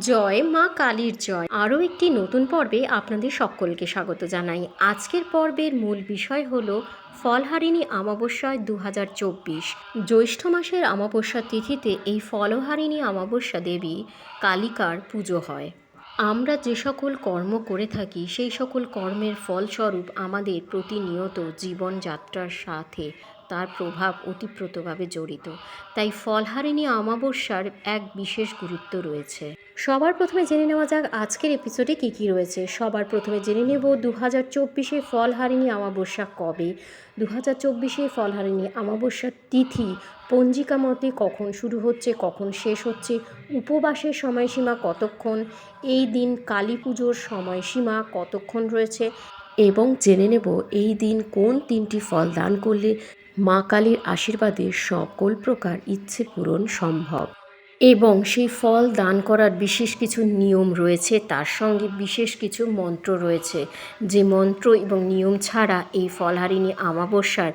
জয় মা কালীর জয়। আরও একটি নতুন পর্বে আপনাদের সকলকে স্বাগত জানাই। আজকের পর্বের মূল বিষয় হল ফলহারিণী অমাবস্যায় দু হাজার চব্বিশ। জ্যৈষ্ঠ মাসের অমাবস্যা তিথিতে এই ফলহারিণী অমাবস্যা দেবী কালিকার পুজো হয়। আমরা যে সকল কর্ম করে থাকি, সেই সকল কর্মের ফলস্বরূপ আমাদের প্রতিনিয়ত জীবনযাত্রার সাথে তার প্রভাব ওতপ্রোতভাবে জড়িত। তাই ফলহারিণী অমাবস্যার এক বিশেষ গুরুত্ব রয়েছে। সবার প্রথমে জেনে নেওয়া যাক আজকের এপিসোডে কী কী রয়েছে। সবার প্রথমে জেনে নেব দু হাজার চব্বিশে ফল ফলহারিণী অমাবস্যা কবে? দু হাজার চব্বিশে ফলহারিণী অমাবস্যার তিথি পঞ্জিকা মতে কখন শুরু হচ্ছে, কখন শেষ হচ্ছে, উপবাসের সময়সীমা কতক্ষণ, এই দিন কালী পুজোর সময়সীমা কতক্ষণ রয়েছে, এবং জেনে নেব এই দিন কোন তিনটি ফল দান করলে মা কালীর আশীর্বাদে সকল প্রকার ইচ্ছে পূরণ সম্ভব। এবং সেই ফল দান করার বিশেষ কিছু নিয়ম রয়েছে, তার সঙ্গে বিশেষ কিছু মন্ত্র রয়েছে। যে মন্ত্র এবং নিয়ম ছাড়া এই ফলহারিণী আমাবস্যার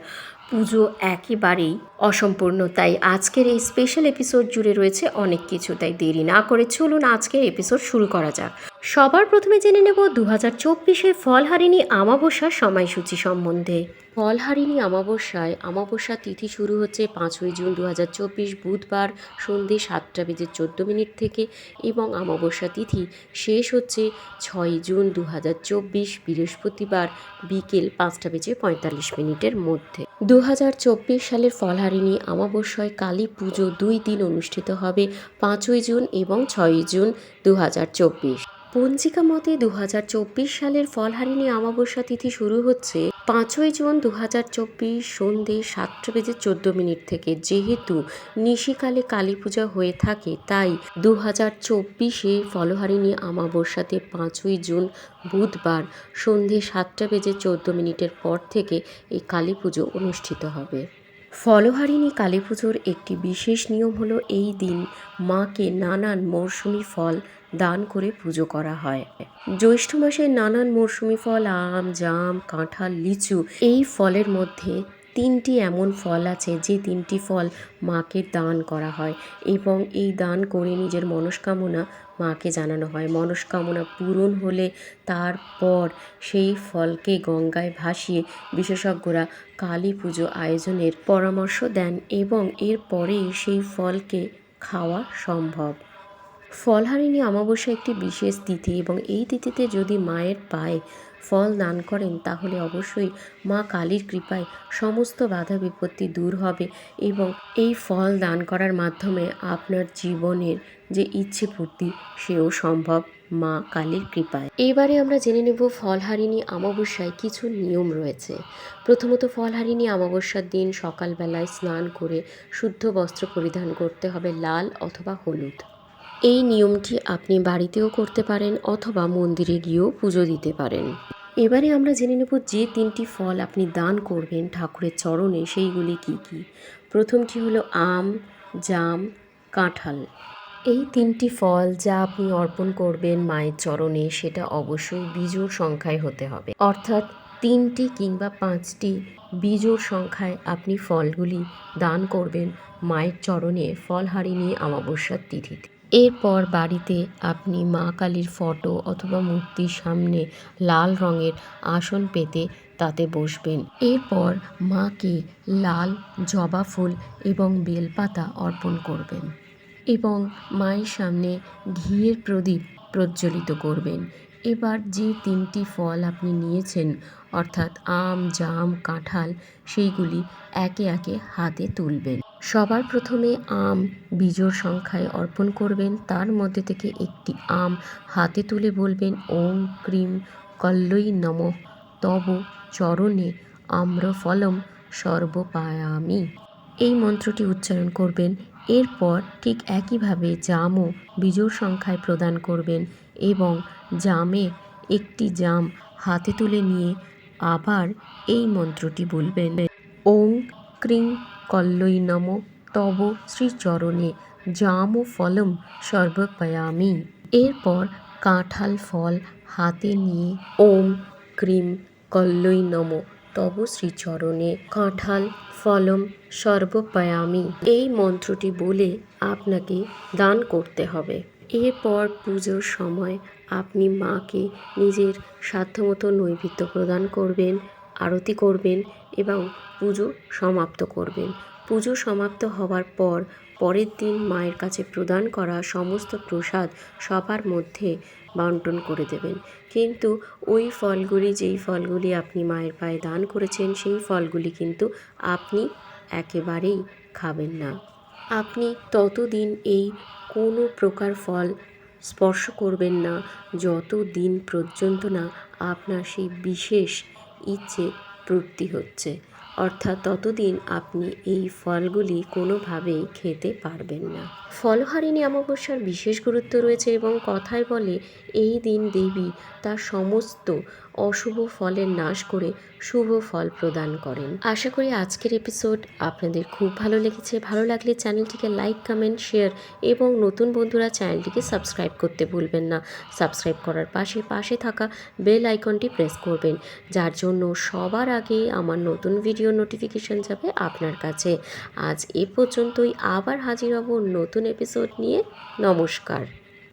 পুজো একেবারেই অসম্পূর্ণ। তাই আজকের এই স্পেশাল এপিসোড জুড়ে রয়েছে অনেক কিছু, তাই দেরি না করে চলুন আজকের এপিসোড শুরু করা যাক। সবার প্রথমে জেনে নেব দু হাজার চব্বিশে ফলহারিণী আমাবস্যার সময়সূচি সম্বন্ধে। ফলহারিণী অমাবস্যায় অমাবস্যা তিথি শুরু হচ্ছে পাঁচই জুন দু হাজার চব্বিশ বুধবার সন্ধে সাতটা বেজে চোদ্দ মিনিট থেকে এবং আমাবস্যা তিথি শেষ হচ্ছে ছয় জুন দু হাজার চব্বিশ বৃহস্পতিবার বিকেল পাঁচটা বেজে পঁয়তাল্লিশ মিনিটের মধ্যে। দু হাজার চব্বিশ সালের ফলহারিণী আমাবস্যায় কালী পুজো দুই দিন অনুষ্ঠিত হবে পাঁচই জুন এবং ছয়ই জুন দু হাজার চব্বিশ। পঞ্জিকা মতে দু হাজার চব্বিশ সালের ফলহারিণী অমাবস্যা তিথি শুরু হচ্ছে পাঁচই জুন দু হাজার চব্বিশ সন্ধে সাতটা বেজে চোদ্দ মিনিট থেকে। যেহেতু নিশিকালে কালী পূজা হয়ে থাকে, তাই দু হাজার চব্বিশে ফলহারিণী অমাবস্যাতে পাঁচই জুন বুধবার সন্ধে সাতটা বেজে চোদ্দ মিনিটের পর থেকে এই কালী পুজো অনুষ্ঠিত হবে। ফলহারিণী কালী পুজোর একটি বিশেষ নিয়ম হলো এই দিন মাকে নানান মরশুমি ফল দান করে পুজো করা হয়। জ্যৈষ্ঠ মাসে নানান মরশুমি ফল, আম, জাম, কাঁঠাল, লিচু, এই ফলের মধ্যে তিনটি এমন ফল আছে যে তিনটি ফল মাকে দান করা হয় এবং এই দান করে নিজের মনস্কামনা মাকে জানানো হয়। মনস্কামনা পূরণ হলে তারপর সেই ফলকে গঙ্গায় ভাসিয়ে বিশেষজ্ঞরা কালী পুজো আয়োজনের পরামর্শ দেন এবং এরপরেই সেই ফলকে খাওয়া সম্ভব। ফলহারিণী অমাবস্যা একটি বিশেষ তিথি এবং এই তিথিতে যদি মায়ের পায়ে ফল দান করেন, তাহলে অবশ্যই মা কালীর কৃপায় সমস্ত বাধা বিপত্তি দূর হবে এবং এই ফল দান করার মাধ্যমে আপনার জীবনের যে ইচ্ছে পূর্তি সেও সম্ভব মা কালীর কৃপায়। এবারে আমরা জেনে নেব ফলহারিণী অমাবস্যায় কিছু নিয়ম রয়েছে। প্রথমত ফলহারিণী অমাবস্যার দিন সকালবেলায় স্নান করে শুদ্ধ বস্ত্র পরিধান করতে হবে লাল অথবা হলুদ। এই নিয়মটি আপনি বাড়িতেও করতে পারেন অথবা মন্দিরে গিয়েও পুজো দিতে পারেন। এবারে আমরা জেনে নেব যে তিনটি ফল আপনি দান করবেন ঠাকুরের চরণে, সেইগুলি কি কি? প্রথমটি হলো আম, জাম, কাঁঠাল। এই তিনটি ফল যা আপনি অর্পণ করবেন মায়ের চরণে, সেটা অবশ্যই বিজোড় সংখ্যায় হতে হবে। অর্থাৎ তিনটি কিংবা পাঁচটি বিজোড় সংখ্যায় আপনি ফলগুলি দান করবেন মায়ের চরণে, ফলহারিণী অমাবস্যার তিথিতে। এরপর বাড়িতে আপনি মা কালীর ফটো অথবা মূর্তির সামনে লাল রঙের আসন পেতে তাতে বসবেন। এরপর মাকে লাল জবা ফুল এবং বেলপাতা অর্পণ করবেন এবং মায়ের সামনে ঘিয়ের প্রদীপ প্রজ্বলিত করবেন। এবার যে তিনটি ফল আপনি নিয়েছেন, অর্থাৎ আম, জাম, কাঁঠাল, সেইগুলি একে একে হাতে তুলবেন। সবার প্রথমে আম বিজোড় সংখ্যায় অর্পণ করবেন। তার মধ্যে থেকে একটি আম হাতে তুলে বলবেন ওম ক্রিম কল্লই নম তব চরণে আম্রফলম সর্বপায়ামি। এই মন্ত্রটি উচ্চারণ করবেন এরপর ঠিক একইভাবে জামও বিজোড় সংখ্যায় প্রদান করবেন এবং জামে একটি জাম হাতে তুলে নিয়ে আবার এই মন্ত্রটি বলবেন। ওং ক্রিং কল্লই নম, তব শ্রীচরণে জাম ও ফলম সর্বপয়ামি। এরপর কাঁঠাল ফল হাতে নিয়ে ওম ক্রিম কল্লই নম তব শ্রীচরণে, কাঁঠাল, ফলম সর্বপয়ামি। এই মন্ত্রটি বলে আপনাকে দান করতে হবে। এরপর পুজোর সময় আপনি মাকে নিজের সাধ্যমতো নৈবেদ্য প্রদান করবেন, আরতি করবেন এবং পুজো সমাপ্ত করবেন। পুজো সমাপ্ত হওয়ার পর পরের দিন মায়ের কাছে প্রদান করা সমস্ত প্রসাদ সবার মধ্যে বন্টন করে দেবেন। কিন্তু ওই ফলগুলি, যেই ফলগুলি আপনি মায়ের পায়ে দান করেছেন, সেই ফলগুলি কিন্তু আপনি একেবারেই খাবেন না। আপনি ততদিন এই কোনো প্রকার ফল স্পর্শ করবেন না যত দিন পর্যন্ত না আপনার সেই বিশেষ ইচ্ছে পূর্তি হচ্ছে। অর্থাৎ ততদিন আপনি এই ফলগুলি কোনোভাবেই খেতে পারবেন না। ফলহারিণী অমাবস্যার বিশেষ গুরুত্ব রয়েছে এবং কথায় বলে, এই দিন দেবী তার সমস্ত অশুভ ফলের নাশ করে শুভ ফল প্রদান করেন। আশা করি আজকের এপিসোড আপনাদের খুব ভালো লেগেছে। ভালো লাগলে চ্যানেলটিকে লাইক কমেন্ট শেয়ার এবং নতুন বন্ধুরা চ্যানেলটিকে সাবস্ক্রাইব করতে ভুলবেন না। সাবস্ক্রাইব করার পাশে পাশে থাকা বেল আইকনটি প্রেস করবেন, যার জন্য সবার আগে আমার নতুন ভিডিও নোটিফিকেশন যাবে আপনার কাছে। আজ এ পর্যন্তই আবার হাজির হব নতুন এপিসোড নিয়ে। নমস্কার।